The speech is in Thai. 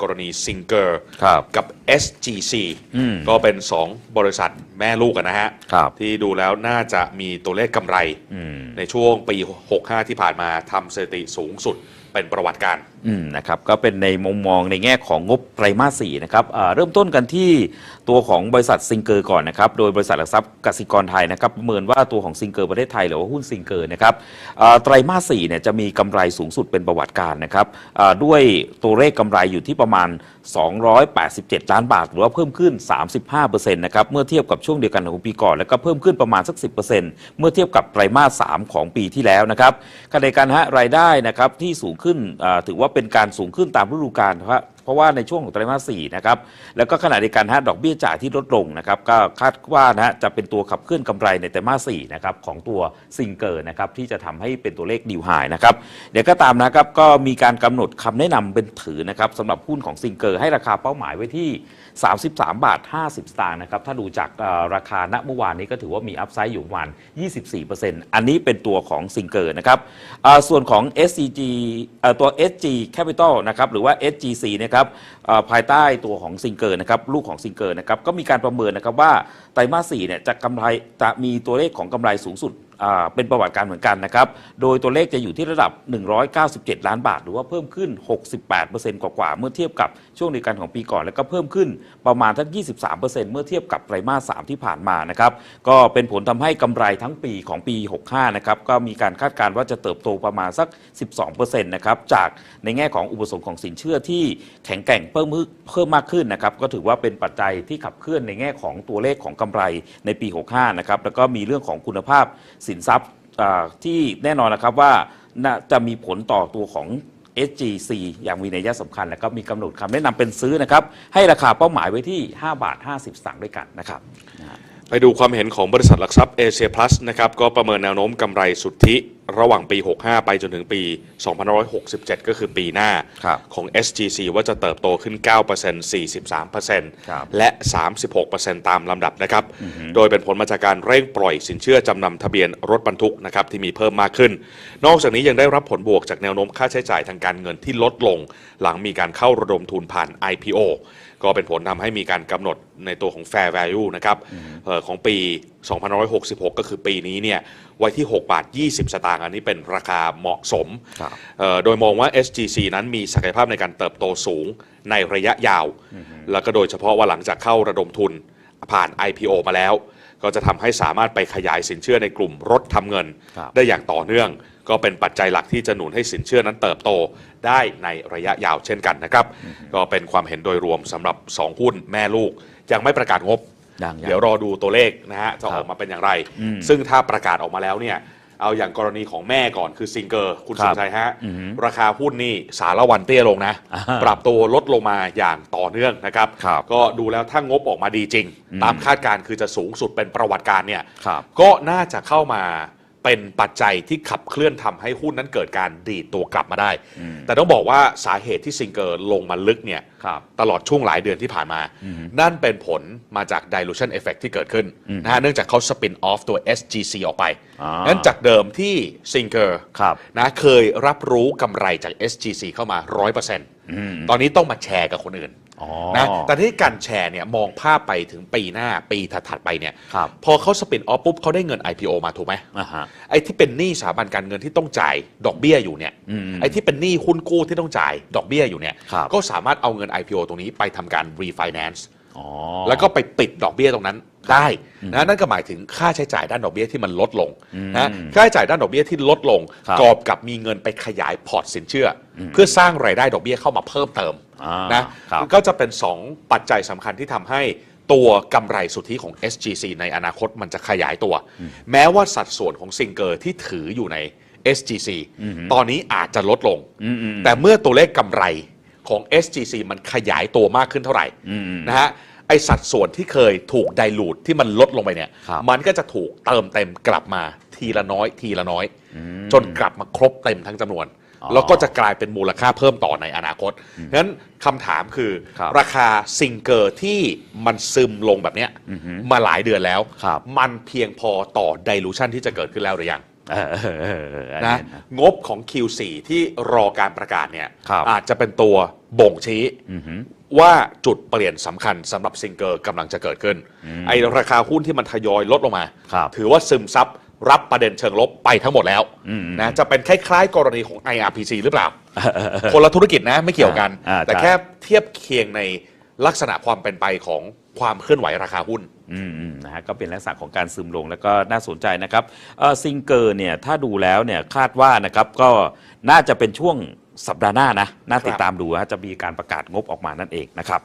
กรณีซิงเกอร์ครับกับ SGC อืมก็เป็น 2 บริษัท แม่ลูกกันนะฮะ ครับ ที่ดูแล้วน่าจะมีตัวเลขกำไรอืม ในช่วงปี 65 ที่ผ่านมาทำสถิติสูงสุดเป็นประวัติการ อืมนะครับก็เป็นในมุมมองในแง่ของงบไตรมาสสี่นะครับอ่าเริ่มต้นกันที่ตัวของบริษัทซิงเกอร์ก่อนนะครับโดยบริษัทหลักทรัพย์กสิกรไทยนะครับประเมินว่าตัวของซิงเกอร์ประเทศไทยหรือว่าหุ้นซิงเกอร์นะครับอ่าไตรมาสสี่เนี่ยจะมีกำไรสูงสุดเป็นประวัติการนะครับอ่าด้วยตัวเลขกำไรอยู่ที่ประมาณ 287 ล้านบาท หรือว่าเพิ่มขึ้น 35%นะครับเมื่อเทียบกับช่วงเดียวกันของปีก่อน แล้วก็เพิ่มขึ้นประมาณสัก 10%เมื่อเทียบกับไตรมาส 3 ของปีที่แล้วนะครับขณะเดียวกันฮะรายได้นะครับที่สูงขึ้นถือว่าเป็นการสูงขึ้นตามฤดูกาลนะครับ เพราะว่าในช่วงของไตรมาส4นะครับแล้วก็ขณะเดียวกันฮะดอกเบี้ยจ่ายที่ลดลงนะครับก็คาดว่านะฮะจะเป็นตัวขับเคลื่อนกำไรในไตรมาส4นะครับของตัวซิงเกอร์นะครับที่จะทำให้เป็นตัวเลขดิวไฮนะครับเดี๋ยวก็ตามนะครับก็มีการกำหนดคำแนะนำเป็นถือนะครับสำหรับหุ้นของซิงเกอร์ให้ราคาเป้าหมายไว้ที่ 33 บาท 50 สตางค์นะครับถ้าดูจากเอ่อราคาณเมื่อวานนี้ก็ถือว่ามีอัพไซด์อยู่ประมาณ 24%อันนี้เป็นตัวของซิงเกอร์นะครับอ่าส่วนของ SCG เอ่อตัว SG Capital นะครับหรือว่า SGC นะครับครับภายใต้ตัวของซิงเกอร์นะครับลูกของซิงเกอร์นะครับก็มีการประเมินนะครับว่าไตรมาสี่เนี่ยจะกำไรจะมีตัวเลขของกำไรสูงสุด เป็นประวัติการเหมือนกันนะครับ โดยตัวเลขจะอยู่ที่ระดับ 197 ล้านบาท หรือว่าเพิ่มขึ้น 68%กว่าๆ เมื่อเทียบกับช่วงเดียวกันของปีก่อน แล้วก็เพิ่มขึ้นประมาณทั้ง 23%เมื่อเทียบกับไตรมาส 3 ที่ผ่านมานะครับ ก็เป็นผลทำให้กำไรทั้งปีของปี 65 นะครับ ก็มีการคาดการณ์ว่าจะเติบโตประมาณสัก 12%นะครับ จากในแง่ของอุปสงค์ของสินเชื่อที่แข็งแกร่งเพิ่มมึเพิ่มมากขึ้นนะครับ ก็ถือว่าเป็นปัจจัยที่ขับเคลื่อนในแง่ของตัวเลขของกำไรในปี 65 นะครับ แล้วก็มีเรื่องของคุณภาพสินทรัพย์ที่แน่นอนนะครับว่าจะมีผลต่อตัวของ SGC อย่างมีนัยสำคัญ แล้วก็มีกำหนดคำแนะนำเป็นซื้อนะครับ ให้ราคาเป้าหมายไว้ที่ 5 บาท 50สตางค์ด้วยกันนะครับไปดูความเห็นของบริษัทหลักทรัพย์เอเชียพลัสนะครับก็ประเมินแนวโน้มกำไรสุทธิ ระหว่างปี 65 ไปจนถึงปี 2567 ก็คือปีหน้าครับของ SGC ว่าจะเติบโตขึ้น9% 43%ครับและ 36%ตามลำดับนะครับ โดยเป็นผลมาจากการเร่งปล่อยสินเชื่อจำนำทะเบียนรถบรรทุกนะครับที่มีเพิ่มมากขึ้น นอกจากนี้ยังได้รับผลบวกจากแนวโน้มค่าใช้จ่ายทางการเงินที่ลดลง หลังมีการเข้าระดมทุนผ่าน IPO ก็เป็นผลทำให้มีการกำหนดในตัวของ Fair Value นะครับเอ่อของปี 2566 ก็คือปีนี้เนี่ยไว้ที่ 6 บาท 20 สตางค์อันนี้เป็นราคาเหมาะสมครับเอ่อโดยมองว่า SGC นั้นมีศักยภาพในการเติบโตสูงในระยะยาว แล้วก็โดยเฉพาะว่าหลังจากเข้าระดมทุนผ่าน IPO มาแล้ว ก็จะทำให้สามารถไปขยายสินเชื่อในกลุ่มรถทำเงินครับได้อย่างต่อเนื่อง ก็เป็นปัจจัยหลักที่จะหนุนให้สินเชื่อนั้นเติบโตได้ในระยะยาวเช่นกันนะครับ ก็เป็นความเห็นโดยรวมสำหรับ 2 หุ้นแม่ลูก ยังไม่ประกาศงบยังๆเดี๋ยวรอดูตัวเลขนะฮะจะคอรับอกมาเป็นอย่างไรอืมซึ่งถ้าประกาศออกมาแล้วเนี่ย เอาอย่างกรณีของแม่ก่อนคือซิงเกอร์คุณครัสุบชัยฮะ อือฮึราคาหุ้นนี่สารวันเตี้ยลงนะ อ่าปรับตัวลดลงมาอย่างต่อเนื่องนะครับ ครับก็ดูแล้วถ้างบออกมาดีจริง อืม ตามคาดการณ์คือจะสูงสุดเป็นประวัติการเนี่ย ครับ ก็น่าจะเข้ามา เป็นปัจจัยที่ขับเคลื่อนทำให้หุ้นนั้นเกิดการดีดตัวกลับมาได้อืมแต่ต้องบอกว่าสาเหตุที่ซิงเกอร์ลงมาลึกเนี่ยครับตลอดช่วงหลายเดือนที่ผ่านมาอืมนั่นเป็นผลมาจาก dilution effect ที่เกิดขึ้นอืมนะฮะเนื่องจากเขา spin off ตัว SGC ออกไปอ่างั้นจากเดิมที่ Singer ครับนะเคยรับรู้กำไรจาก SGC เข้ามา 100%อืมตอนนี้ต้องมาแชร์กับคนอื่นอ๋อ นะแต่ที่การแชร์เนี่ยมองภาพไปถึงปีหน้าปีถัดๆไปเนี่ยครับพอเขา spin off ปุ๊บเขาได้เงิน IPO มาถูกไหมอ่าฮะไอ้ที่เป็นหนี้สถาบันการเงินที่ต้องจ่ายดอกเบี้ยอยู่เนี่ยอืมไอ้ที่เป็นหนี้หุ้นกู้ที่ต้องจ่ายดอกเบี้ยอยู่เนี่ยครับก็สามารถเอาเงิน IPO ตรงนี้ไปทำการ refinance อ๋อแล้วก็ไปปิดดอกเบี้ยตรงนั้น ได้นะนั่นก็หมายถึงค่าใช้จ่ายด้านดอกเบี้ยที่มันลดลงอืมนะค่าใช้จ่ายด้านดอกเบี้ยที่ลดลงครับกอบกับมีเงินไปขยายพอร์ตสินเชื่ออเพื่อสร้างรายได้ดอกเบี้ยเข้ามาเพิ่มเติมอ่านะครับก็จะเป็น 2 ปัจจัยสำคัญที่ทำให้ตัวกำไรสุทธิของ SGC ในอนาคตมันจะขยายตัว แม้ว่าสัดส่วนของซิงเกอร์ที่ถืออยู่ใน SGC ตอนนี้อาจจะลดลงอืมอืมแต่เมื่อตัวเลขกำไรของ SGC มันขยายตัวมากขึ้นเท่าไหร่อืมนะฮะ ไอสัดส่วนที่เคยถูกไดลูดที่มันลดลงไปเนี่ย ครับ มันก็จะถูกเติมเต็มกลับมาทีละน้อย ทีละน้อยจนกลับมาครบเต็มทั้งจำนวน อ๋อแล้วก็จะกลายเป็นมูลค่าเพิ่มต่อในอนาคตงั้นคำถามคือครับราคาซิงเกอร์ที่มันซึมลงแบบเนี้ยมาหลายเดือนแล้ว ครับ มันเพียงพอต่อดิลูชันที่จะเกิดขึ้นแล้วหรือยัง เออเออเออเอออันนะนี้นะ งบของ Q4 ที่รอการประกาศเนี่ยครับ อาจจะเป็นตัวบ่งชี้ อือหือ ว่าจุดเปลี่ยนสำคัญสำหรับซิงเกอร์กำลังจะเกิดขึ้น ไอราคาหุ้นที่มันทยอยลดลงมา ครับถือว่าซึมซับรับประเด็นเชิงลบไปทั้งหมดแล้วอืมนะจะเป็นคล้ายๆ กรณีของ IRPC หรือเปล่า คนละธุรกิจนะไม่เกี่ยวกัน อ่าแต่ใช่ แค่เทียบเคียงในลักษณะความเป็นไปของความเคลื่อนไหวราคาหุ้น อืมอืมนะฮะก็เป็นลักษณะของการซึมลงแล้วก็น่าสนใจนะครับเอ่อซิงเกอร์เนี่ยถ้าดูแล้วเนี่ยคาดว่านะครับก็น่าจะเป็นช่วงสัปดาห์หน้านะน่าติดตามดูฮะจะมีการประกาศงบออกมานั่นเองนะครับ